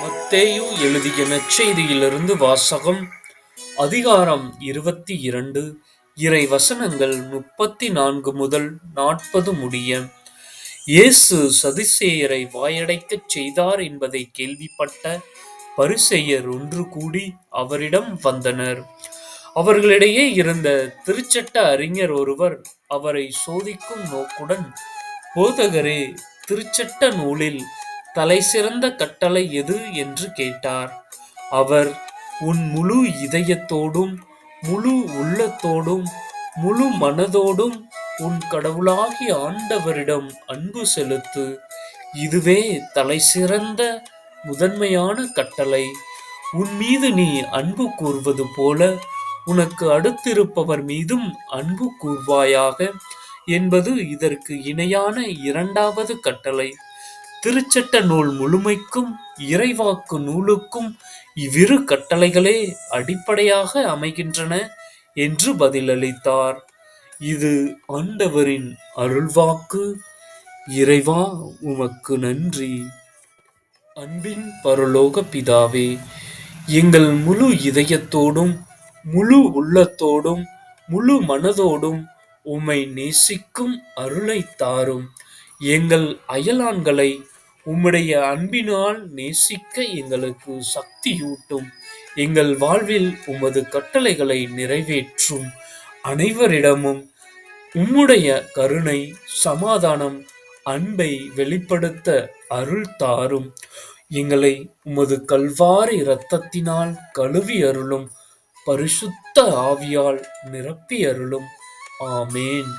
மத்தேயு எழுதிய நற்செய்தியிலிருந்து வாசகம் அதிகாரம் இருபத்தி இரண்டு இறை வசனங்கள் முப்பத்தி நான்கு முதல் நாற்பது முடிய இயேசு சதிசேயரை வாயடைக்கச் செய்தார் என்பதை கேள்விப்பட்ட பரிசெயர் ஒன்று கூடி அவரிடம் வந்தனர். அவர்களிடையே இருந்த திருச்சட்ட அறிஞர் ஒருவர் அவரை சோதிக்கும் நோக்குடன் போதகரே திருச்சட்ட நூலில் தலைசிறந்த கட்டளை எது என்று கேட்டார். அவர் உன் முழு இதயத்தோடும் முழு உள்ளத்தோடும் முழு மனதோடும் உன் கடவுளாகிய ஆண்டவரிடம் அன்பு செலுத்து. இதுவே தலைசிறந்த முதன்மையான கட்டளை. உன் மீது நீ அன்பு கூர்வது போல உனக்கு அடுத்திருப்பவர் மீதும் அன்பு கூர்வாயாக. என்பது இதற்கு இணையான இரண்டாவது கட்டளை. திருச்சட்ட நூல் முழுமைக்கும் இறைவாக்கு நூலுக்கும் இவ்விரு கட்டளைகளே அடிப்படையாக அமைகின்றன என்று பதிலளித்தார். இது ஆண்டவரின் அருள்வாக்கு. இறைவா உமக்கு நன்றி. அன்பின் பரலோக பிதாவே எங்கள் முழு இதயத்தோடும் முழு உள்ளத்தோடும் முழு மனதோடும் உம்மை நேசிக்கும் அருளை தாரும். எங்கள் அயலான்களை உம்முடைய அன்பினால் நேசிக்க எங்களுக்கு சக்தியூட்டும். எங்கள் வாழ்வில் உமது கட்டளைகளை நிறைவேற்றும் அனைவரிடமும் உம்முடைய கருணை சமாதானம் அன்பை வெளிப்படுத்த அருள் தாரும். எங்களை உமது கல்வாரி இரத்தத்தினால் கழுவி அருளும் பரிசுத்த ஆவியால் நிரப்பி அருளும் ஆமேன்.